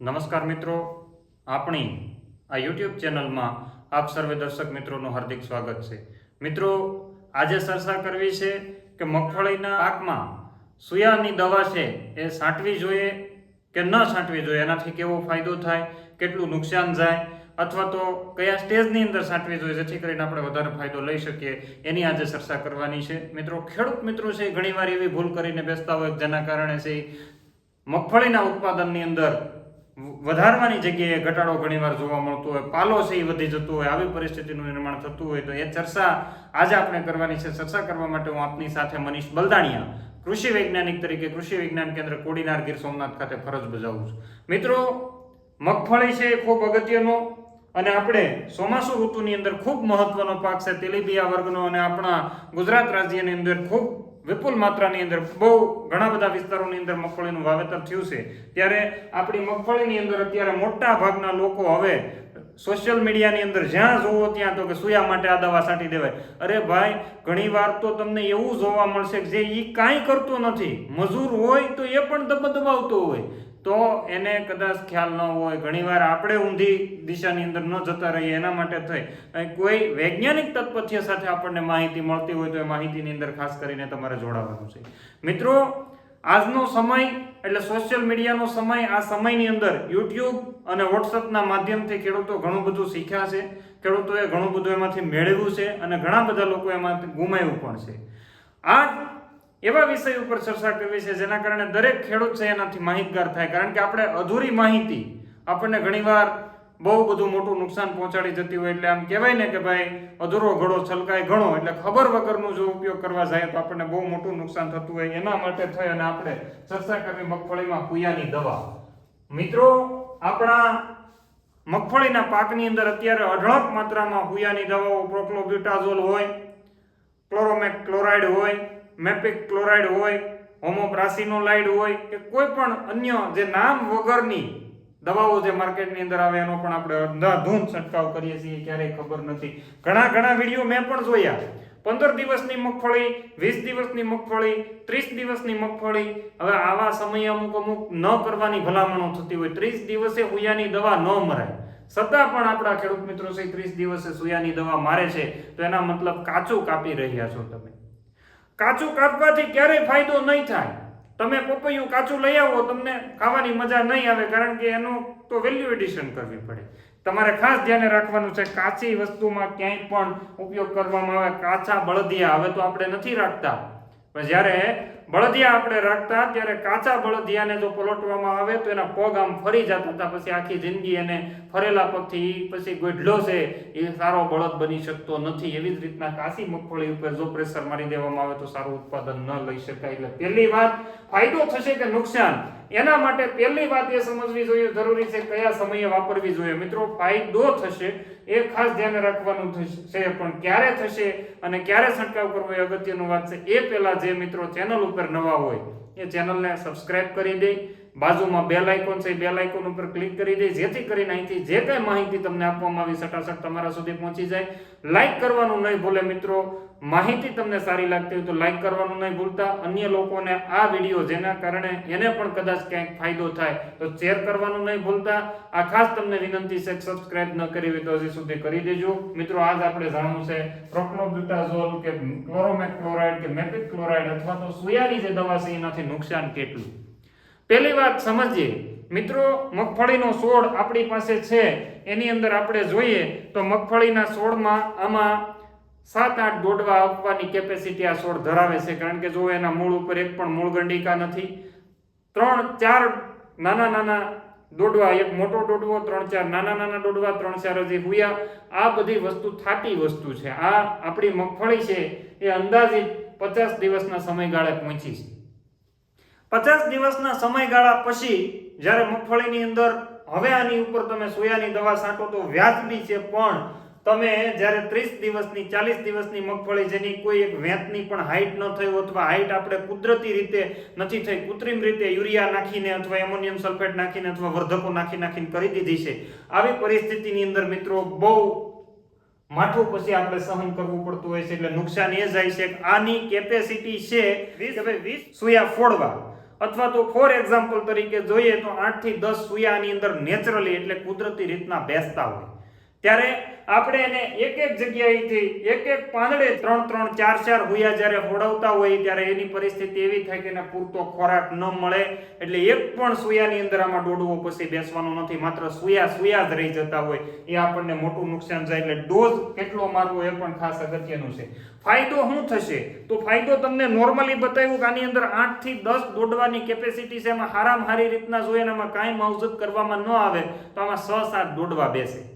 નમસ્કાર મિત્રો, આપણી આ યુટ્યુબ ચેનલમાં આપ સર્વે દર્શક મિત્રોનું હાર્દિક સ્વાગત છે. મિત્રો, આજે ચર્ચા કરવી છે કે મગફળીના પાકમાં સુયાની દવા છે એ છાંટવી જોઈએ કે ન છાંટવી જોઈએ? એનાથી કેવો ફાયદો થાય? કેટલું નુકસાન જાય? અથવા તો કયા સ્ટેજની અંદર છાંટવી જોઈએ જેથી કરીને આપણે વધારે ફાયદો લઈ શકીએ? એની આજે ચર્ચા કરવાની છે. મિત્રો, ખેડૂત મિત્રો છે ઘણીવાર એવી ભૂલ કરીને બેસતા હોય જેના કારણે છે મગફળીના ઉત્પાદનની અંદર વધારવાની જગ્યાએ ઘટાડો ઘણીવાર જોવા મળતો હોય, પાલો છે એ વધી જતો હોય, આવી પરિસ્થિતિનું નિર્માણ થતું હોય તો એ ચર્ચા આજે આપણે કરવાની છે. ચર્ચા કરવા માટે હું આપની સાથે મનીષ બલદાણિયા, કૃષિ વૈજ્ઞાનિક તરીકે કૃષિ વિજ્ઞાન કેન્દ્ર કોડીનાર ગીર સોમનાથ ખાતે ફરજ બજાવું છું. મિત્રો, મગફળી છે એ ખૂબ અગત્યનો અને આપણે ચોમાસુ ઋતુની અંદર ખૂબ મહત્વનો પાક છે. તેલીબિયા વર્ગનો અને આપણા ગુજરાત રાજ્યની અંદર ખૂબ વિપુલ માત્રાની અંદર બહુ ઘણા બધા વિસ્તારોની અંદર મગફળીનું વાવેતર થયું છે. ત્યારે આપણી મગફળીની અંદર અત્યારે મોટા ભાગના લોકો હવે સોશિયલ મીડિયાની અંદર જ્યાં જોવો ત્યાં તો કે સુયા માટે આ દવા છાંટી દેવાય. અરે ભાઈ ઘણીવાર તો તમને એવું જોવા મળશે કે જે એ કાંઈ કરતો નથી. મજૂર હોય તો એ પણ દબ હોય. તો એને કદાચ ખ્યાલ ન હોય, ઘણીવાર આપણે ઊંધી દિશાની અંદર ન જતા રહીએ, એના માટે થઈ. કોઈ વૈજ્ઞાનિક તત્પથ્ય સાથે આપણને માહિતી મળતી હોય તો એ માહિતીની અંદર ખાસ કરીને તમારે જોડાવાનું છે. મિત્રો, આજનો સમય એટલે સોશિયલ મીડિયાનો સમય, આ સમયની અંદર યુટ્યુબ અને વોટ્સઅપના માધ્યમથી ખેડૂતો ઘણું બધું શીખ્યા છે. ખેડૂતોએ ઘણું બધું એમાંથી મેળવ્યું છે અને ઘણા બધા લોકો એમાંથી ગુમાવ્યું પણ છે. આ એવા વિષય ઉપર ચર્ચા કરવી છે જેના કારણે દરેક ખેડૂત છે એનાથી માહિતગાર થાય. કારણ કે આપણે અધૂરી માહિતી આપણને ઘણીવાર બહુ બધું મોટું નુકસાન પહોંચાડી જતી હોય એટલે આમ કહેવાય ને કે ભાઈ, અધૂરો ઘડો છલકાય ઘણો. એટલે ખબર વગરનું જો ઉપયોગ કરવા જાય તો આપણને બહુ મોટું નુકસાન થતું હોય. એના માટે થઈ અને આપણે ચર્ચા કરવી મગફળીમાં કુયાની દવા. મિત્રો, આપણા મગફળીના પાકની અંદર અત્યારે અઢળક માત્રામાં હુયાની દવાઓ, પ્રોક્લોબ્યુટાઝોલ હોય, ક્લોરોમેક ક્લોરાઇડ હોય મેપિક ક્લોરાઇડ હોય, હોમોપ્રાસિનોલાઇડ હોય કે કોઈ પણ અન્ય જે નામ વગરની દવાઓ જે માર્કેટની અંદર આવે, એનો પણ આપણે અંધાધૂંધ છંટકાવ કરીએ છીએ, ક્યારેય ખબર નથી. ઘણા ઘણા વીડિયો મેં પણ જોયા. પંદર દિવસની મગફળી, વીસ દિવસની મગફળી, ત્રીસ દિવસની મગફળી. હવે આવા સમયે અમુક અમુક ન કરવાની ભલામણો થતી હોય. ત્રીસ દિવસે હુયાની દવા ન મરાય છતાં પણ આપણા ખેડૂત મિત્રો છે, ત્રીસ દિવસે સુયાની દવા મારે છે. તો એના મતલબ કાચું કાપી રહ્યા છો તમે. કાચું કાપવાથી ક્યારેય ફાયદો નહીં થાય. તમે પપૈયું કાચું લઈ આવો, તમને ખાવાની મજા નહીં આવે, કારણ કે એનું તો વેલ્યુ એડિશન કરવી પડે. તમારે ખાસ ધ્યાને રાખવાનું છે, કાચી વસ્તુમાં ક્યાંય પણ ઉપયોગ કરવામાં આવે, કાચા બળદિયા, હવે તો આપણે નથી રાખતા. પણ જ્યારે બળદિયા આપણે રાખતા, ત્યારે કાચા બળદિયાને જો પલટવામાં આવે, તો એના પગ આમ ફરી જતા હતા. પછી આખી જિંદગી એને ફરેલા પગથી પછી ગોઢલો છે, એ સારો બળદ બની શકતો નથી. એવી જ રીતના કાચી મગફળી ઉપર જો પ્રેશર મારી દેવામાં આવે, તો સારું ઉત્પાદન ન લઈ શકાય. એટલે પહેલી વાત, ફાયદો થશે કે નુકસાન? એના માટે પહેલી વાત એ સમજવી જોઈએ. જરૂરી છે કયા સમયે વાપરવી જોઈએ. મિત્રો, ફાયદો થશે એ ખાસ ધ્યાન રાખવાનું થશે પણ ક્યારે થશે અને ક્યારે છંટકાવ કરવો એ અગત્યનું વાત છે. એ પહેલાં જે મિત્રો ચેનલ ઉપર નવા હોય, એ ચેનલને સબસ્ક્રાઇબ કરી દે. બાજુમાં બેલ આઇકોન છે બેલ આઇકોન ઉપર ક્લિક કરી દે, જેથી કરીને અહીંથી જે કઈ માહિતી તમને આપવામાં આવી સટાસટ તમારા સુધી પહોંચી જાય. લાઇક કરવાનું નહીં ભૂલે મિત્રો, માહિતી તમને સારી લાગતી હોય તો લાઇક કરવાનું નહીં ભૂલતા. અન્ય લોકોને આ વીડિયો જેના કારણે એને પણ કદાચ ક્યાંક ફાયદો થાય તો શેર કરવાનું નહીં ભૂલતા. આ ખાસ તમને વિનંતી છે સબસ્ક્રાઇબ ન કરી હોય તો હજી સુધી કરી દેજો. મિત્રો, આજ આપણે જાણવું છે પ્રોક્લોબ્યુટાઝોલ કે ક્લોરોમેક ક્લોરાઇડ કે મેપિક ક્લોરાઇડ અથવા તો સુયાની જે દવા છે, એનાથી નુકસાન કેટલું? પહેલી વાત સમજીએ. મિત્રો, મગફળીનો છોડ આપણી પાસે છે. એની અંદર આપણે જોઈએ તો મગફળીના છોડમાં આમાં સાત આઠ દોડવા આપવાની કેપેસિટી આ છોડ ધરાવે છે. કારણ કે જો એના મૂળ ઉપર એક પણ મૂળ ગંડિકા નથી. ત્રણ, ચાર નાના નાના દોડવા, એક મોટો દોડવો, ત્રણ, ચાર નાના નાના દોડવા, ત્રણ, ચાર હજી હુયા. આ બધી વસ્તુ થાતી વસ્તુ છે. આ આપણી મગફળી છે. એ અંદાજિત પચાસ દિવસના સમયગાળે પહોંચી છે. પચાસ દિવસના સમયગાળા પછી જ્યારે મગફળીની અંદર હવે આની ઉપર તમે સોયાની દવા છાંટો તો વ્યાજબી છે પણ તમે જ્યારે ત્રીસ દિવસની ચાલીસ દિવસની મગફળી જેની કોઈ એક વેંતની પણ હાઈટ ન થઈ અથવા હાઈટ આપણે કુદરતી રીતે નથી થઈ કૃત્રિમ રીતે યુરિયા નાખીને અથવા એમોનિયમ સલ્ફેટ નાખીને અથવા વર્ધકો નાખી નાખીને કરી દીધી છે આવી પરિસ્થિતિની અંદર મિત્રો બહુ માઠું પછી આપણે સહન કરવું પડતું હોય છે એટલે નુકસાન એ જાય છે આની કેપેસિટી છે વીસ સુયા ફોડવા. અથવા તો ફોર એક્ઝામ્પલ તરીકે જોઈએ તો આઠથી દસ સૂયાની અંદર નેચરલી એટલે કુદરતી રીતના બેસતા હોય. ત્યારે આપણે એને એક એક જગ્યાએથી એક એક પાંદડે ત્રણ ત્રણ, ચાર ચાર હુયા જ્યારે હોડાવતા હોય ત્યારે એની પરિસ્થિતિ એવી થાય કે એને પૂરતો ખોરાક ન મળે. એટલે એક પણ સુયાની અંદર આમાં દોડવો પછી બેસવાનો નથી. માત્ર સુયા સુયા જ રહી જતા હોય. એ આપણને મોટું નુકસાન જાય એટલે ડોઝ કેટલો મારવો એ પણ ખાસ અગત્યનું છે. ફાયદો શું થશે? તો ફાયદો તમને નોર્મલી બતાવ્યું કે આની અંદર આઠથી દસ દોડવાની કેપેસિટી છે. એમાં હારામ હારી રીતના જોઈએ એમાં કાંઈ માવજત કરવામાં ન આવે, તો આમાં છ, સાત દોડવા બેસે.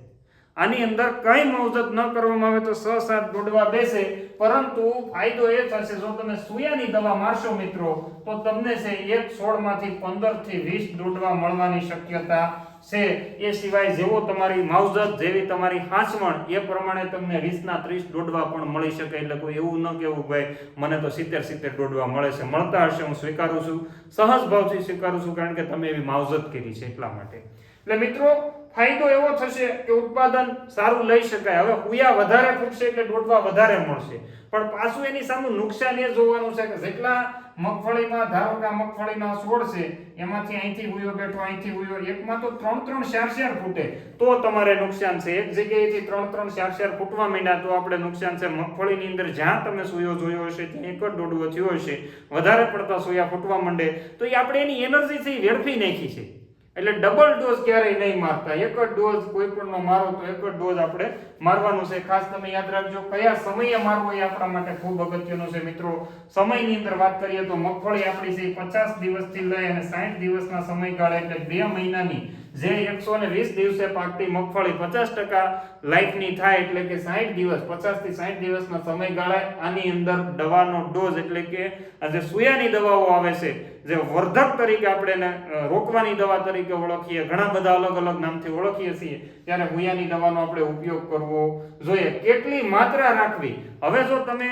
આની અંદર કઈ માવજત ન કરવામાં આવે તો છ સાત દોડવા બેસે. પરંતુ ફાયદો એ થશે, જો તમે સુયાની દવા મારશો મિત્રો, તો તમને છે એક છોડમાંથી પંદરથી વીસ દોડવા મળવાની શક્યતા છે. એ સિવાય જેવો તમારી માવજત, જેવી તમારી હાંસવણ એ પ્રમાણે તમને વીસના ત્રીસ દોડવા પણ મળી શકે. એટલે કોઈ એવું ન કેવું ભાઈ, મને તો સિત્તેર સિત્તેર દોડવા મળે છે, મળતા હશે, હું સ્વીકારું છું. સહજ ભાવથી સ્વીકારું છું, કારણ કે તમે એવી માવજત કરી છે એટલા માટે. એટલે મિત્રો, ફાયદો એવો થશે કે ઉત્પાદન સારું લઈ શકાય. હવે હુયા વધારે ફૂટશે એટલે દોડવા વધારે મળશે. પણ પાછું એની સામે નુકસાન એ જોવાનું છે કે જેટલા મગફળીમાં ધારો કે મગફળીના છોડ છે એમાંથી અહીંથી હુયો બેઠો, અહીંથી હુયો, એકમાં તો ત્રણ ત્રણ ચાર ચાર ફૂટે તો તમારે નુકસાન છે. એક જગ્યાએથી ત્રણ ત્રણ ચાર ચાર ફૂટવા માંડ્યા તો આપણે નુકસાન છે. મગફળીની અંદર જ્યાં તમે સુયો જોયો હશે, ત્યાં એક જ દોડવો થયો હશે. વધારે પડતા સોયા ફૂટવા માંડે. તો એ આપણે એની એનર્જી છે વેડફી નાખી છે. એટલે ડબલ ડોઝ ક્યારેય નહીં મારતા. એક જ ડોઝ કોઈ પણ નો મારો તો એક જ ડોઝ આપણે મારવાનો છે. ખાસ તમે યાદ રાખજો, કયા સમયે મારવો એ આપણા માટે ખૂબ અગત્યનો છે મિત્રો. સમયની અંદર વાત કરીએ તો મગફળી આપણી છે પચાસ દિવસથી લઈ અને સાઠ દિવસના સમયગાળા એટલે બે મહિનાની. જે એકસો ને વીસ દિવસે પાકતી મગફળી પચાસ ટકા લાઈફની થાય એટલે કે સાઠ દિવસ પચાસથી સાઠ દિવસના સમયગાળા આની અંદર દવાનો ડોઝ એટલે કે આ જે સુયાની દવાઓ આવે છે, જે વર્ધક તરીકે આપણે રોકવાની દવા તરીકે ઓળખીએ, ઘણા બધા અલગ અલગ નામથી ઓળખીએ છીએ, ત્યારે હુયાની દવાનો આપણે ઉપયોગ કરવો જોઈએ. કેટલી માત્રા રાખવી? હવે જો તમે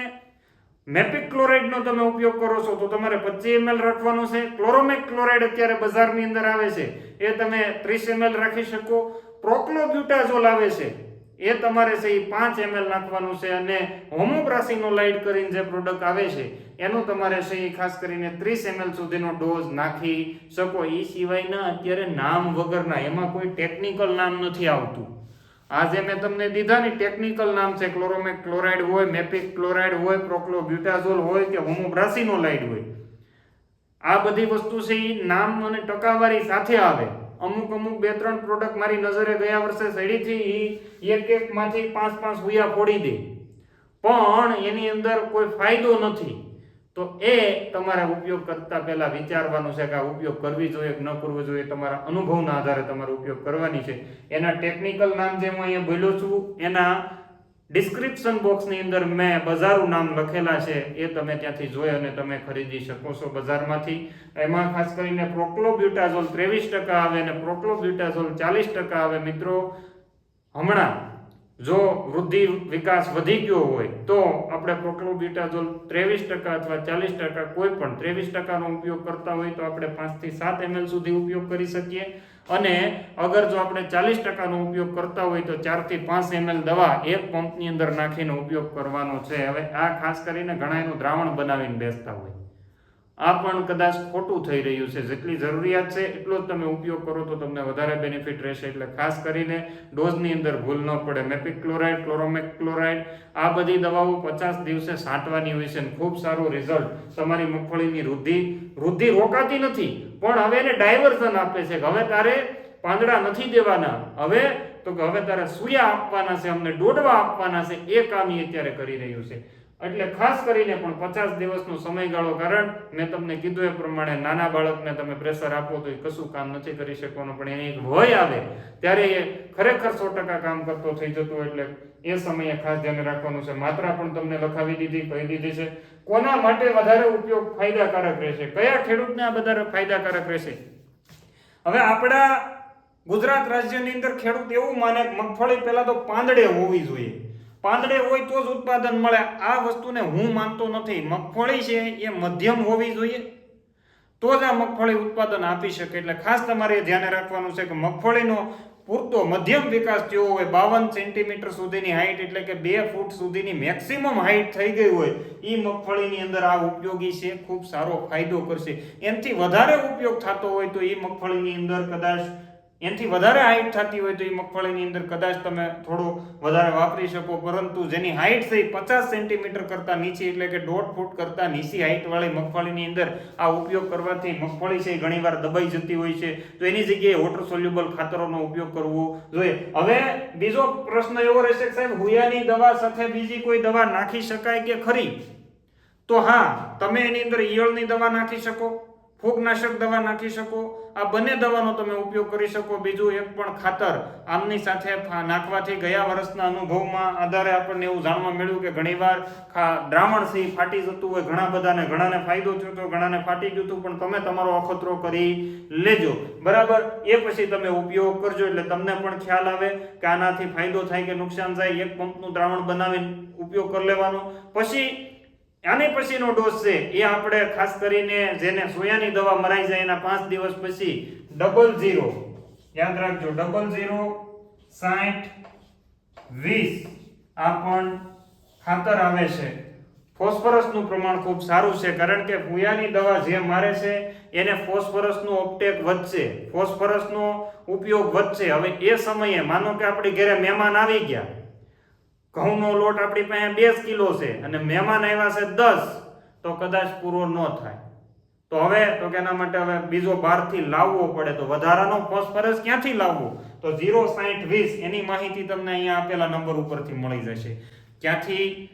મેપિક ક્લોરાઇડનો તમે ઉપયોગ કરો છો તો તમારે 25 ml રાખવાનું છે. ક્લોરોમેક ક્લોરાઇડ અત્યારે બજારની અંદર આવે છે. એ તમે ત્રીસ એમએલ રાખી શકો. પ્રોક્લોબ્યુટાઝોલ આવે છે. એ તમારે છે એ પાંચ એમએલ નાખવાનું છે અને હોમોપ્રાસિનોલાઇડ કરીને જે પ્રોડક્ટ આવે છે, એનું તમારે છે એ ખાસ કરીને ત્રીસ એમએલ સુધીનો ડોઝ નાખી શકો. એ સિવાયના અત્યારે નામ વગરના, એમાં કોઈ ટેકનિકલ નામ નથી આવતું. આ જે મેં તમને દીધા ની ટેકનિકલ નામ છે ક્લોરોમેક ક્લોરાઇડ હોય મેપિક ક્લોરાઇડ હોય પ્રોક્લોબ્યુટાઝોલ હોય કે હોમોબ્રાસિનોલાઇડ હોય. આ બધી વસ્તુ છે એ નામ અને ટકાવારી સાથે આવે. અમુક અમુક બે ત્રણ પ્રોડક્ટ મારી નજરે ગયા વર્ષે સડીથી એક એક માંથી પાંચ પાંચ હુયા ફોડી દે. પણ એની અંદર કોઈ ફાયદો નથી. તો એ તમારે ઉપયોગ કરતા પહેલા વિચારવાનું છે કે આ ઉપયોગ કરવી જોઈએ કે ન કરવો જોઈએ, તમારા અનુભવના આધારે તમારે ઉપયોગ કરવાની છે. એના ટેકનિકલ નામ જે હું અહીંયા બોલ્યો છું, એના ડિસ્ક્રિપ્શન બોક્સની અંદર મેં બજારું નામ લખેલા છે, એ તમે ત્યાંથી જોઈ અને તમે ખરીદી શકો છો બજારમાંથી. એમાં ખાસ કરીને પ્રોક્લોબ્યુટાઝોલ ત્રેવીસ ટકા આવે અને પ્રોક્લોબ્યુટાઝોલ ચાલીસ ટકા આવે મિત્રો. હમણાં જો વૃદ્ધિ વિકાસ વધી ગયો હોય, તો આપણે પ્રોક્લોબ્યુટાઝોલ ત્રેવીસ ટકા અથવા ચાલીસ ટકા કોઈ પણ ત્રેવીસ ટકાનો ઉપયોગ કરતા હોય, તો આપણે પાંચથી સાત એમએલ સુધી ઉપયોગ કરી શકીએ. અને અગર જો આપણે ચાલીસ ટકાનો ઉપયોગ કરતા હોય, તો ચારથી પાંચ એમએલ દવા એક પંપની અંદર નાખીને ઉપયોગ કરવાનો છે. હવે આ ખાસ કરીને ઘણા એનું દ્રાવણ બનાવીને બેસતા હોય. આ પણ કદાચ ખોટું થઈ રહ્યું છે. જેટલી જરૂરિયાત છે, એટલો જ તમે ઉપયોગ કરો તો તમને વધારે બેનિફિટ રહેશે. એટલે ખાસ કરીને ડોઝની અંદર ભૂલ ન પડે. મેપિક ક્લોરાઇડ ક્લોરોમેક ક્લોરાઇડ આ બધી દવાઓ પચાસ દિવસે સાંટવાની હોય છે ખૂબ સારું રિઝલ્ટ તમારી મગફળીની વૃદ્ધિ વૃદ્ધિ રોકાતી નથી, પણ હવે એને ડાયવર્ઝન આપે છે હવે તારે પાંદડા નથી દેવાના. હવે તો કે હવે તારે સૂર્યા આપવાના છે, અમને દોડવા આપવાના છે. એ કામ એ અત્યારે કરી રહ્યું છે. એટલે ખાસ કરીને પણ પચાસ દિવસનો સમયગાળો કારણ મેં તમને કીધું એ પ્રમાણે નાના બાળકને તમે પ્રેશર આપો તો એ કશું કામ નથી કરી શકવાનું, પણ એની એક ભય આવે. ત્યારે એ ખરેખર સો ટકા કામ કરતો થઈ જતો એટલે એ સમયે ખાસ ધ્યાન રાખવાનું છે. માત્રા પણ તમને લખાવી દીધી, કહી દીધી છે. કોના માટે વધારે ઉપયોગ ફાયદાકારક રહેશે? કયા ખેડૂતને આ વધારે ફાયદાકારક રહેશે? હવે આપણા ગુજરાત રાજ્યની અંદર ખેડૂત એવું માને મગફળી પહેલા તો પાંદડે હોવી જોઈએ. પાંદડે હોય તો જ ઉત્પાદન મળે. આ વસ્તુને હું માનતો નથી. મગફળી છે એ મધ્યમ હોવી જોઈએ. તો જ આ મગફળી ઉત્પાદન આપી શકે. એટલે ખાસ તમારે ધ્યાને રાખવાનું છે કે મગફળીનો પૂરતો મધ્યમ વિકાસ થયો હોય, બાવન સેન્ટીમીટર સુધીની હાઈટ એટલે કે બે ફૂટ સુધીની મેક્સિમમ હાઈટ થઈ ગઈ હોય એ મગફળીની અંદર આ ઉપયોગી છે, ખૂબ સારો ફાયદો કરશે. એનાથી વધારે ઉપયોગ થતો હોય તો એ મગફળીની અંદર કદાચ એનાથી વધારે હાઈટ થતી હોય તો એ મગફળીની અંદર કદાચ તમે થોડો વધારે વાપરી શકો, પરંતુ જેની હાઈટ છે પચાસ સેન્ટીમીટર કરતાં નીચી, એટલે કે દોઢ ફૂટ કરતાં નીચી હાઈટવાળી મગફળીની અંદર આ ઉપયોગ કરવાથી મગફળી છે એ ઘણીવાર દબાઈ જતી હોય છે. તો એની જગ્યાએ વોટર સોલ્યુબલ ખાતરોનો ઉપયોગ કરવો જોઈએ. હવે બીજો પ્રશ્ન એવો રહેશે સાહેબ, હુયાની દવા સાથે બીજી કોઈ દવા નાખી શકાય કે ખરી? તો હા, તમે એની અંદર ઈયળની દવા નાખી શકો. ફૂગનાશક દવા નાખી શકો. આ બંને દવાનો તમે ઉપયોગ કરી શકો. બીજું એક પણ ખાતર આમની સાથે નાખવાથી ગયા વર્ષના અનુભવમાં આધારે આપણને એવું જાણવા મળ્યું કે ઘણીવાર ખા- દ્રાવણ સિંહ ફાટી જતું હોય, ઘણા બધાને ઘણાને ફાયદો થયો તો ઘણાને ફાટી ગયું હતું, પણ તમે તમારો અખતરો કરી લેજો. બરાબર? એ પછી તમે ઉપયોગ કરજો, એટલે તમને પણ ખ્યાલ આવે કે આનાથી ફાયદો થાય કે નુકસાન થાય. એક પંપનું દ્રાવણ બનાવીને ઉપયોગ કરી લેવાનો. પછી આની પછીનો ડોઝ છે, એ આપણે ખાસ કરીને જેને સોયાની દવા મરાઈ જાય એના પાંચ દિવસ પછી ડબલ ઝીરો યાદ રાખજો ડબલ ઝીરો સાઠ વીસ આ પણ ખાતર આવે છે. ફોસ્ફરસનું પ્રમાણ ખૂબ સારું છે, કારણ કે ફુયાની દવા જે મારે છે, એને ફોસ્ફરસનું અપટેક વધશે. ફોસ્ફરસનો ઉપયોગ વધશે. હવે એ સમયે, માનો કે આપણી ઘરે મહેમાન આવી ગયા ઘઉંનો લોટ આપણી પાસે બે કિલો છે અને મહેમાન આવ્યા છે દસ, તો કદાચ પૂરો ન થાય. તો હવે, તો કે એના માટે હવે બીજો બહારથી લાવવો પડે, તો વધારાનો ફોસ્ફરસ ક્યાંથી લાવવો? તો ઝીરો સાઠ વીસ, એની માહિતી તમને અહીંયા આપેલા નંબર ઉપરથી મળી જશે. ક્યાંથી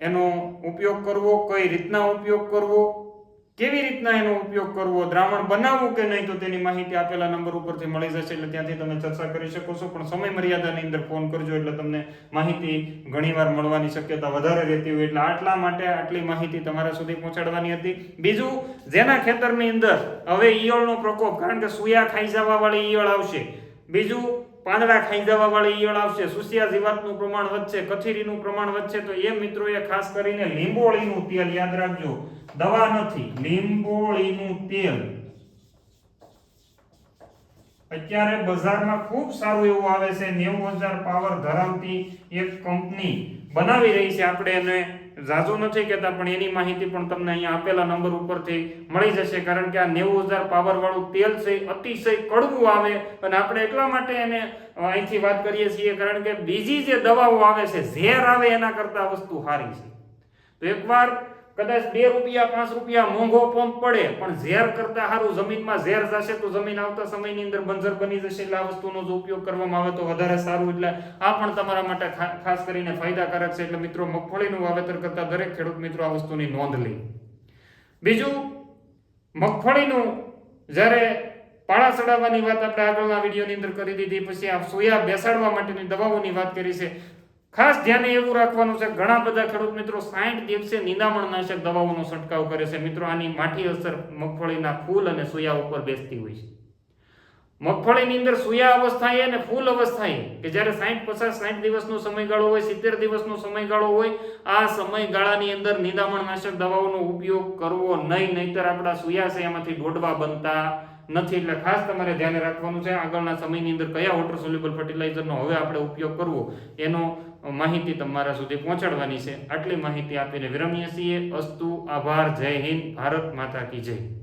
એનો ઉપયોગ કરવો, કઈ રીતના ઉપયોગ કરવો કેવી રીતના એનો ઉપયોગ કરવો, દ્રાવણ બનાવવું કે નહીં, તો તેની માહિતી આપેલા નંબર ઉપરથી મળી જશે એટલે ત્યાંથી તમે ચર્ચા કરી શકો છો. પણ સમય મર્યાદાની અંદર ફોન કરજો એટલે તમને માહિતી ઘણીવાર મળવાની શક્યતા વધારે રહેતી હોય. એટલે આટલા માટે આટલી માહિતી તમારા સુધી પહોંચાડવાની હતી. બીજું, જેના ખેતરની અંદર હવે ઈયળનો પ્રકોપ, કારણ કે સુયા ખાઈ જવા વાળી ઈયળ આવશે. બીજું, પાંદડા ખાઈ જવા વાળી ઈયળ આવશે. સુસિયા જીવાતનું પ્રમાણ વધશે, કથીરીનું પ્રમાણ વધશે. તો એ મિત્રોએ ખાસ કરીને લીંબોળીનું તેલ યાદ રાખજો. દવા નથી, લીંબોળીનું તેલ. અત્યારે બજારમાં ખૂબ સારું એવું આવે છે. નેવું હજાર પાવર ધરાવતી એક કંપની બનાવી રહી છે. આપણે એને ઝાઝુ નથી કહેતા, પણ એની માહિતી પણ તમને અહીંયા આપેલા નંબર ઉપરથી મળી જશે, કારણ કે આ નેવું હજાર પાવરવાળું તેલ છે અતિશય કડવું આવે અને આપણે એટલા માટે એને અહીંથી વાત કરીએ છીએ, કારણ કે બીજી જે દવાઓ આવે છે, ઝેર આવે એના કરતાં વસ્તુ સારી છે. તો એકવાર કદાચ બે રૂપિયા, પાંચ રૂપિયા મોંઘો પંપ પડે, પણ ઝેર કરતા સારું જમીનમાં ઝેર જશે તો જમીન આવતા સમયની અંદર બંજર બની જશે. એટલે આ વસ્તુનો જો ઉપયોગ કરવામાં આવે તો વધારે સારું. એટલે આ પણ તમારા માટે ખાસ કરીને ફાયદાકારક છે. એટલે મિત્રો, મગફળીનું વાવેતર કરતા દરેક ખેડૂત મિત્રો આ વસ્તુની નોંધ લે. બીજું, મગફળીનું જ્યારે પાળા ચડાવવાની વાત આપણે આગળના વિડીયોની અંદર કરી દીધી, પછી આ સોયા બેસાડવા માટેની દવાઓની વાત કરી છે. ખાસ ધ્યાને એવું રાખવાનું છે ઘણા બધા ખેડૂત મિત્રો સાઠ દિવસે નિંદામણનાશક દવાઓનો છંટકાવ કરે છે. મિત્રો, આની માઠી અસર મગફળીના ફૂલ અને સોયા ઉપર બેસતી હોય છે. મગફળીની અંદર સુયા અવસ્થાએ અને ફૂલ અવસ્થાએ કે જ્યારે સાઠ પચાસ સાઠ દિવસનો સમયગાળો હોય, સિત્તેર દિવસનો સમયગાળો હોય, આ સમયગાળાની અંદર નિંદામણનાશક દવાઓનો ઉપયોગ કરવો નહીં, નહીતર આપણા સોયા છે એમાંથી દોડવા બનતા નથી. એટલે ખાસ તમારે ધ્યાને રાખવાનું છે, આગળના સમયની અંદર કયા વોટર સોલ્યુબલ ફર્ટિલાઇઝરનો હવે આપણે ઉપયોગ કરવો, એનો માહિતી તમારા સુધી પહોંચાડવાની છે. આટલી માહિતી આપીને વિરમીએ છીએ. અસ્તુ, આભાર, જય હિન્દ, ભારત માતા કી જય.